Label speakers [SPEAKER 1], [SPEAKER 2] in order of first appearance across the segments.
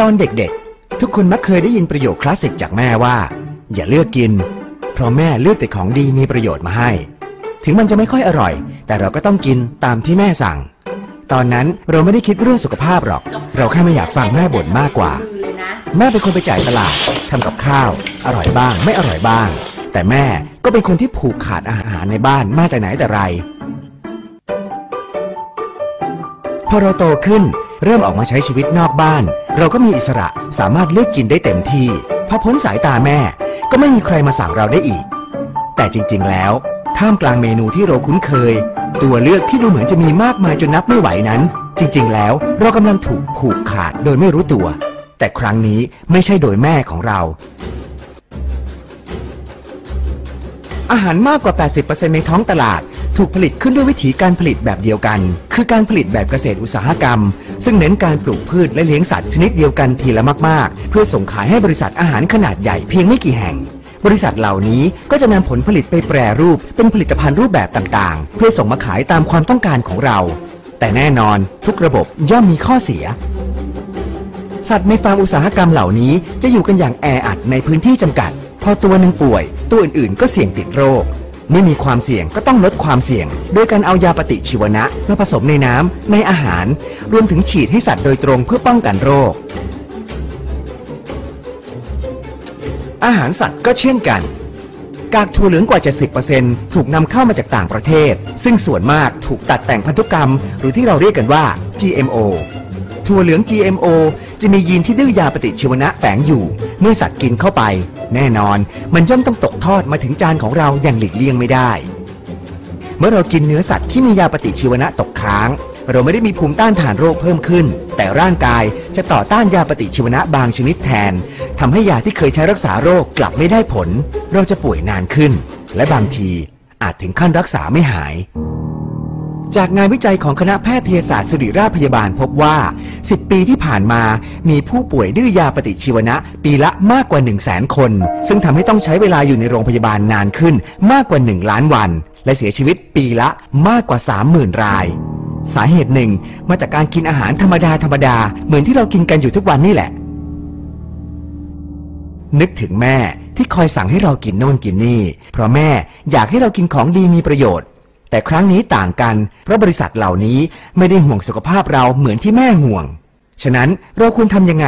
[SPEAKER 1] ตอนเด็กๆ ทุกคนมักเคยได้ยินประโยคคลาสสิกจากแม่ว่า อย่าเลือกกิน เพราะแม่เลือกแต่ของดีมีประโยชน์มาให้ ถึงมันจะไม่ค่อยอร่อย แต่เราก็ต้องกินตามที่แม่สั่ง ตอนนั้นเราไม่ได้คิดเรื่องสุขภาพหรอก เราแค่ไม่อยากฟังแม่บ่นมากกว่า แม่เป็นคนไปจ่ายตลาดทำกับข้าว อร่อยบ้าง ไม่อร่อยบ้าง แต่แม่ก็เป็นคนที่ผูกขาดอาหารในบ้านมาแต่ไหนแต่ไรพอเราโตขึ้น เริ่มออกมาใช้ชีวิตนอกบ้าน เราก็มีอิสระสามารถเลือกกินได้เต็มที่พอพ้นสายตาแม่ ก็ไม่มีใครมาสั่งเราได้อีก แต่จริงๆ แล้วท่ามกลางเมนูที่เราคุ้นเคย ตัวเลือกที่ดูเหมือนจะมีมากมายจนนับไม่ไหวนั้น จริง ๆ แล้วเรากำลังถูกผูกขาดโดยไม่รู้ตัว แต่ครั้งนี้ไม่ใช่โดยแม่ของเรา อาหารมากกว่า 80%ในท้องตลาด ถูกผลิตขึ้นด้วยวิธีการผลิตแบบเดียวกัน คือการผลิตแบบเกษตรอุตสาหกรรม ซึ่งเน้นการปลูกพืชและเลี้ยงสัตว์ชนิดเดียวกันทีละมากๆ เพื่อส่งขายให้บริษัทอาหารขนาดใหญ่เพียงไม่กี่แห่ง บริษัทเหล่านี้ก็จะนำผลผลิตไปแปรรูปเป็นผลิตภัณฑ์รูปแบบต่างๆ เพื่อส่งมาขายตามความต้องการของเรา แต่แน่นอนทุกระบบย่อมมีข้อเสียสัตว์ในฟาร์มอุตสาหกรรมเหล่านี้จะอยู่กันอย่างแออัดในพื้นที่จำกัด พอตัวหนึ่งป่วย ตัวอื่นๆ ก็เสี่ยงติดโรค เมื่อมีความเสี่ยงก็ต้องลดความเสี่ยง โดยการเอายาปฏิชีวนะมาผสมในน้ำในอาหาร รวมถึงฉีดให้สัตว์โดยตรงเพื่อป้องกันโรค อาหารสัตว์ก็เช่นกัน กากถั่วเหลืองกว่า 70%ถูกนำเข้ามาจากต่างประเทศ ซึ่งส่วนมากถูกตัดแต่งพันธุกรรม หรือที่เราเรียกกันว่า GMO ถั่วเหลือง GMO จะมียีนที่ดื้อยาปฏิชีวนะแฝงอยู่ เมื่อสัตว์กินเข้าไป แน่นอน มันย่อมต้องตกทอดมาถึงจานของเราอย่างหลีกเลี่ยงไม่ได้ เมื่อเรากินเนื้อสัตว์ที่มียาปฏิชีวนะตกค้าง เราไม่ได้มีภูมิต้านทานโรคเพิ่มขึ้น แต่ร่างกายจะต่อต้านยาปฏิชีวนะบางชนิดแทนทำให้ยาที่เคยใช้รักษาโรคกลับไม่ได้ผล เราจะป่วยนานขึ้น และบางทีอาจถึงขั้นรักษาไม่หาย จากงานวิจัยของคณะแพทยศาสตร์ศิริราชพยาบาลพบว่า 10 ปีที่ผ่านมามีผู้ป่วยดื้อยาปฏิชีวนะ ปีละมากกว่า 1 0 0 0 0แสนคน ซึ่งทำให้ต้องใช้เวลาอยู่ในโรงพยาบาลนานขึ้นมากกว่า 1 ล้านวัน และเสียชีวิตปีละมากกว่า 30,000 ราย สาเหตุหนึ่งมาจากการกินอาหารธรรมดาธรรมดาเหมือนที่เรากินกันอยู่ทุกวันนี่แหละ นึกถึงแม่ที่คอยสั่งให้เรากินโน่นกินนี่ เพราะแม่อยากให้เรากินของดีมีประโยชน์ แต่ครั้งนี้ต่างกัน เพราะบริษัทเหล่านี้ไม่ได้ห่วงสุขภาพเราเหมือนที่แม่ห่วง ฉะนั้นเราควรทำยังไง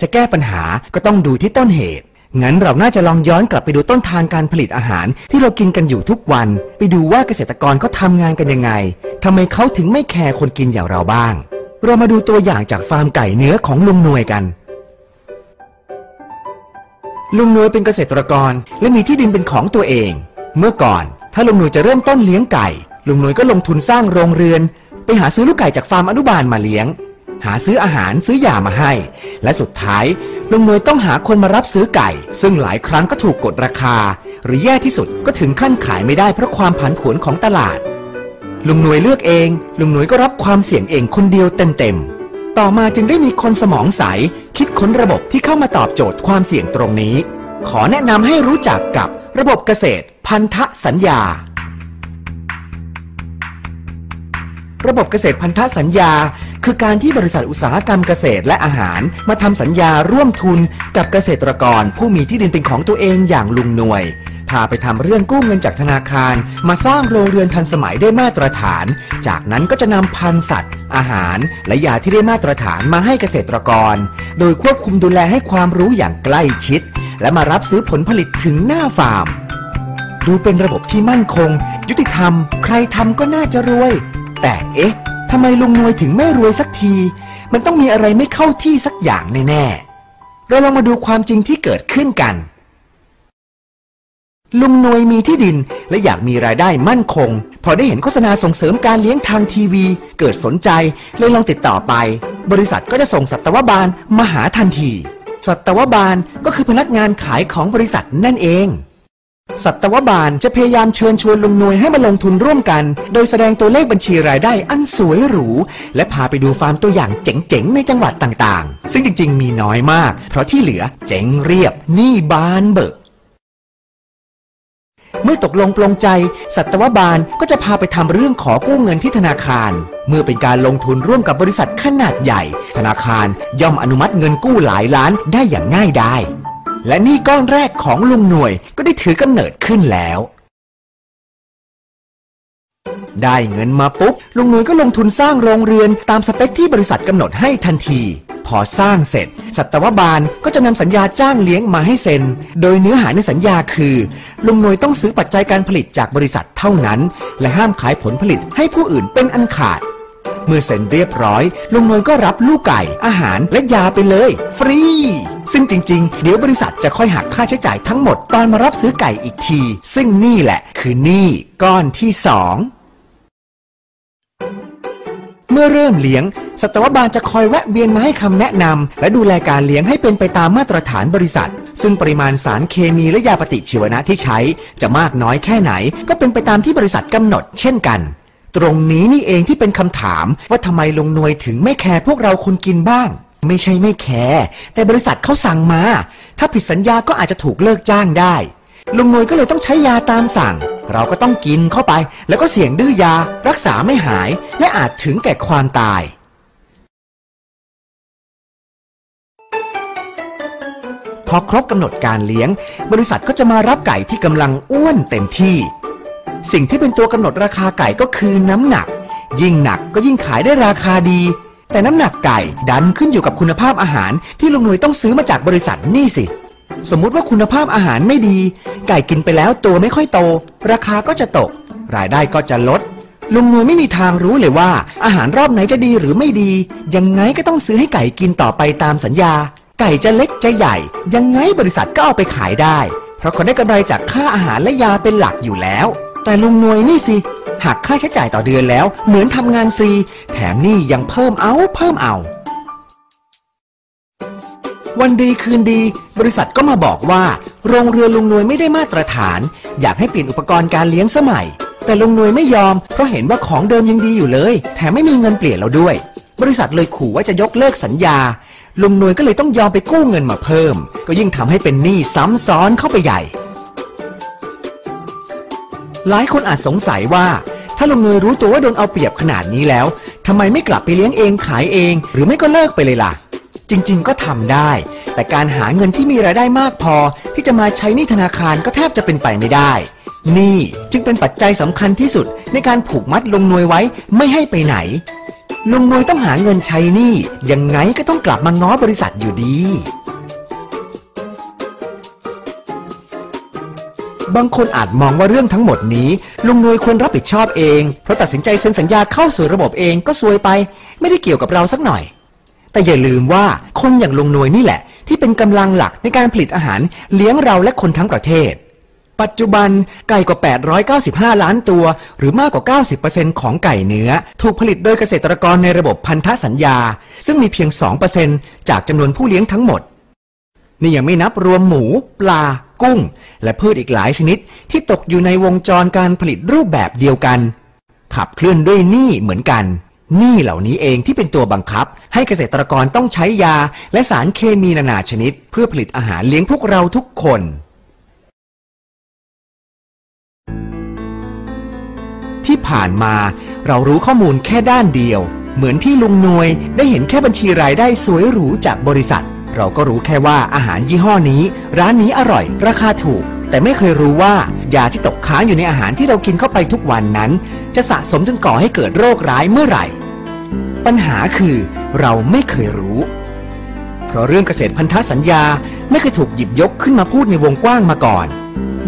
[SPEAKER 1] จะแก้ปัญหาก็ต้องดูที่ต้นเหตุ งั้นเราน่าจะลองย้อนกลับไปดูต้นทางการผลิตอาหารที่เรากินกันอยู่ทุกวัน ไปดูว่าเกษตรกรเขาทำงานกันยังไงทำไมเขาถึงไม่แคร์คนกินอย่างเราบ้าง เรามาดูตัวอย่างจากฟาร์มไก่เนื้อของลุงหน่วยกันลุงนวยเป็นเกษตรกรและมีที่ดินเป็นของตัวเอง เมื่อก่อน ถ้าลุงหนวยจะเริ่มต้นเลี้ยงไก่ ลุงหนวยก็ลงทุนสร้างโรงเรือน ไปหาซื้อลูกไก่จากฟาร์มอนุบาลมาเลี้ยง หาซื้ออาหารซื้อยามาให้ และสุดท้ายลุงหนวยต้องหาคนมารับซื้อไก่ ซึ่งหลายครั้งก็ถูกกดราคา หรือแย่ที่สุดก็ถึงขั้นขายไม่ได้เพราะความผันผวนของตลาด ลุงหนวยเลือกเอง ลุงหนวยก็รับความเสี่ยงเองคนเดียวเต็มๆต่อมาจึงได้มีคนสมองใสคิดค้นระบบที่เข้ามาตอบโจทย์ความเสี่ยงตรงนี้ ขอแนะนำให้รู้จักกับระบบเกษตร พันธสัญญา ระบบเกษตรพันธสัญญา คือการที่บริษัทอุตสาหกรรมเกษตรและอาหารมาทำสัญญาร่วมทุนกับเกษตรกรผู้มีที่ดินเป็นของตัวเองอย่างลุงหน่วย พาไปทำเรื่องกู้เงินจากธนาคาร มาสร้างโรงเรือนทันสมัยได้มาตรฐาน จากนั้นก็จะนำพันธุ์สัตว์ อาหาร และยาที่ได้มาตรฐานมาให้เกษตรกร โดยควบคุมดูแลให้ความรู้อย่างใกล้ชิด และมารับซื้อผลผลิตถึงหน้าฟาร์ม ดูเป็นระบบที่มั่นคง ยุติธรรม ใครทำก็น่าจะรวย แต่เอ๊ะทำไมลุงนวยถึงไม่รวยสักที มันต้องมีอะไรไม่เข้าที่สักอย่างแน่ๆ เราลองมาดูความจริงที่เกิดขึ้นกัน ลุงนวยมีที่ดินและอยากมีรายได้มั่นคง พอได้เห็นโฆษณาส่งเสริมการเลี้ยงทางทีวี เกิดสนใจเลยลองติดต่อไป บริษัทก็จะส่งสัตวบาลมาหาทันที สัตวบาลก็คือพนักงานขายของบริษัทนั่นเอง สัตวบาลจะพยายามเชิญชวนลุงนวยให้มาลงทุนร่วมกัน โดยแสดงตัวเลขบัญชีรายได้อันสวยหรู และพาไปดูฟาร์มตัวอย่างเจ๋งๆ ในจังหวัดต่างๆ ซึ่งจริงๆ มีน้อยมาก เพราะที่เหลือเจ๋งเรียบหนี่บานเบิก เมื่อตกลงปลงใจ สัตวบาลก็จะพาไปทำเรื่องขอกู้เงินที่ธนาคาร เมื่อเป็นการลงทุนร่วมกับบริษัทขนาดใหญ่ ธนาคารย่อมอนุมัติเงินกู้หลายล้านได้อย่างง่ายดาย และหนี่ก้อนแรกของลุงหน่วยก็ได้ถือกำเนิดขึ้นแล้ว ได้เงินมาปุ๊บ ลุงหน่วยก็ลงทุนสร้างโรงเรือนตามสเปคที่บริษัทกำหนดให้ทันที พอสร้างเสร็จ สัตวบาลก็จะนำสัญญาจ้างเลี้ยงมาให้เซ็น โดยเนื้อหาในสัญญาคือ ลุงหน่วยต้องซื้อปัจจัยการผลิตจากบริษัทเท่านั้น และห้ามขายผลผลิตให้ผู้อื่นเป็นอันขาดเมื่อเซ็นเรียบร้อย ลุงหน่วยก็รับลูกไก่ อาหารและยาไปเลย ฟรี ซึ่งจริง ๆ เดี๋ยวบริษัทจะค่อยหักค่าใช้จ่ายทั้งหมดตอนมารับซื้อไก่อีกที ซึ่งนี่แหละคือหนี้ก้อนที่สองเมื่อเริ่มเลี้ยง สัตวบาลจะคอยแวะเวียนมาให้คำแนะนำและดูแลการเลี้ยงให้เป็นไปตามมาตรฐานบริษัท ซึ่งปริมาณสารเคมีและยาปฏิชีวนะที่ใช้ จะมากน้อยแค่ไหน ก็เป็นไปตามที่บริษัทกำหนดเช่นกัน ตรงนี้นี่เองที่เป็นคำถามว่าทำไมลงนวยถึงไม่แคร์พวกเราคนกินบ้าง ไม่ใช่ไม่แคร์แต่บริษัทเขาสั่งมา ถ้าผิดสัญญาก็อาจจะถูกเลิกจ้างได้ ลุงนวยก็เลยต้องใช้ยาตามสั่ง เราก็ต้องกินเข้าไป แล้วก็เสี่ยงดื้อยา รักษาไม่หาย และอาจถึงแก่ความตาย พอครบกำหนดการเลี้ยง บริษัทก็จะมารับไก่ที่กำลังอ้วนเต็มที่ สิ่งที่เป็นตัวกำหนดราคาไก่ก็คือน้ำหนัก ยิ่งหนักก็ยิ่งขายได้ราคาดี แต่น้ำหนักไก่ดันขึ้นอยู่กับคุณภาพอาหารที่ลุงหน่ยต้องซื้อมาจากบริษัทนี่สิ สมมุติว่าคุณภาพอาหารไม่ดี ไก่กินไปแล้วตัวไม่ค่อยโต ราคาก็จะตก รายได้ก็จะลด ลุงหน่ยไม่มีทางรู้เลยว่า อาหารรอบไหนจะดีหรือไม่ดี ยังไงก็ต้องซื้อให้ไก่กินต่อไปตามสัญญา ไก่จะเล็กจะใหญ่ ยังไงบริษัทก็เอาไปขายได้ เพราะคนได้กำไรจากค่าอาหารและยาเป็นหลักอยู่แล้ว แต่ลุงนวยนี่สิหักค่าใช้จ่ายต่อเดือนแล้ว เหมือนทำงานฟรี แถมนี่ยังเพิ่มเอาเพิ่มเอา วันดีคืนดี บริษัทก็มาบอกว่า โรงเรือลุงนวยไม่ได้มาตรฐาน อยากให้เปลี่ยนอุปกรณ์การเลี้ยงสมัย แต่ลุงนวยไม่ยอม เพราะเห็นว่าของเดิมยังดีอยู่เลย แถมไม่มีเงินเปลี่ยนแล้วด้วย บริษัทเลยขู่ว่าจะยกเลิกสัญญา ลุงนวยก็เลยต้องยอมไปกู้เงินมาเพิ่ม ก็ยิ่งทำให้เป็นหนี้ซ้ำซ้อนเข้าไปใหญ่ หลายคนอาจสงสัยว่า ถ้าลุงนวยรู้ตัวว่าโดนเอาเปรียบขนาดนี้แล้วทำไมไม่กลับไปเลี้ยงเองขายเอง หรือไม่ก็เลิกไปเลยล่ะ จริง ๆ ก็ทำได้ แต่การหาเงินที่มีรายได้มากพอ ที่จะมาใช้หนี้ธนาคารก็แทบจะเป็นไปไม่ได้ นี่จึงเป็นปัจจัยสำคัญที่สุดในการผูกมัดลุงนวยไว้ไม่ให้ไปไหนลุงนวยต้องหาเงินใช้หนี้ยังไงก็ต้องกลับมาง้อบริษัทอยู่ดี บางคนอาจมองว่าเรื่องทั้งหมดนี้ ลุงนวยควรรับผิดชอบเอง เพราะตัดสินใจเซ็นสัญญาเข้าสู่ระบบเองก็ซวยไป ไม่ได้เกี่ยวกับเราสักหน่อย แต่อย่าลืมว่าคนอย่างลุงนวยนี่แหละ ที่เป็นกำลังหลักในการผลิตอาหารเลี้ยงเราและคนทั้งประเทศ ปัจจุบันไก่กว่า 895 ล้านตัว หรือมากกว่า 90%ของไก่เนื้อ ถูกผลิตโดยเกษตรกรในระบบพันธสัญญา ซึ่งมีเพียง 2%จากจำนวนผู้เลี้ยงทั้งหมดนี่ยังไม่นับรวมหมู ปลา กุ้ง และพืชอีกหลายชนิดที่ตกอยู่ในวงจรการผลิตรูปแบบเดียวกัน ขับเคลื่อนด้วยหนี้เหมือนกันหนี้เหล่านี้เองที่เป็นตัวบังคับ ให้เกษตรกรต้องใช้ยา และสารเคมีนานาชนิด เพื่อผลิตอาหารเลี้ยงพวกเราทุกคนที่ผ่านมาเรารู้ข้อมูลแค่ด้านเดียว เหมือนที่ลุงนวยได้เห็นแค่บัญชีรายได้สวยหรูจากบริษัท เราก็รู้แค่ว่าอาหารยี่ห้อนี้ ร้านนี้อร่อย ราคาถูก แต่ไม่เคยรู้ว่ายาที่ตกค้างอยู่ในอาหารที่เรากินเข้าไปทุกวันนั้น จะสะสมจนก่อให้เกิดโรคร้ายเมื่อไหร่ ปัญหาคือเราไม่เคยรู้ เพราะเรื่องเกษตรพันธสัญญาไม่เคยถูกหยิบยกขึ้นมาพูดในวงกว้างมาก่อน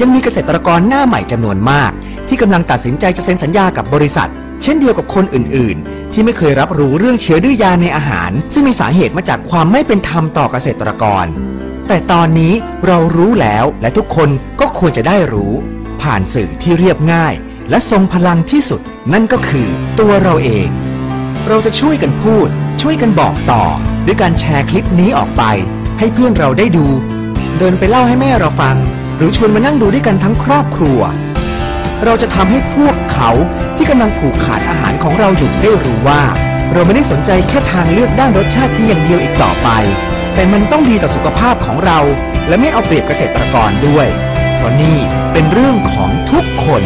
[SPEAKER 1] ยังมีเกษตรกรหน้าใหม่จำนวนมาก ที่กำลังตัดสินใจจะเซ็นสัญญากับบริษัท เช่นเดียวกับคนอื่น ๆ ที่ไม่เคยรับรู้เรื่องเชื้อดื้อยาในอาหาร ซึ่งมีสาเหตุมาจากความไม่เป็นธรรมต่อเกษตรกร แต่ตอนนี้เรารู้แล้วและทุกคนก็ควรจะได้รู้ ผ่านสื่อที่เรียบง่าย และทรงพลังที่สุด นั่นก็คือตัวเราเอง เราจะช่วยกันพูด ช่วยกันบอกต่อ ด้วยการแชร์คลิปนี้ออกไป ให้เพื่อนเราได้ดู เดินไปเล่าให้แม่เราฟัง หรือชวนมานั่งดูด้วยกันทั้งครอบครัวเราจะทำให้พวกเขา ที่กำลังผูกขาดอาหารของเราอยู่ได้รู้ว่า เราไม่ได้สนใจแค่ทางเลือกด้านรสชาติเพียงอย่างเดียวอีกต่อไป แต่มันต้องดีต่อสุขภาพของเรา และไม่เอาเปรียบเกษตรกรด้วย เพราะนี่เป็นเรื่องของทุกคน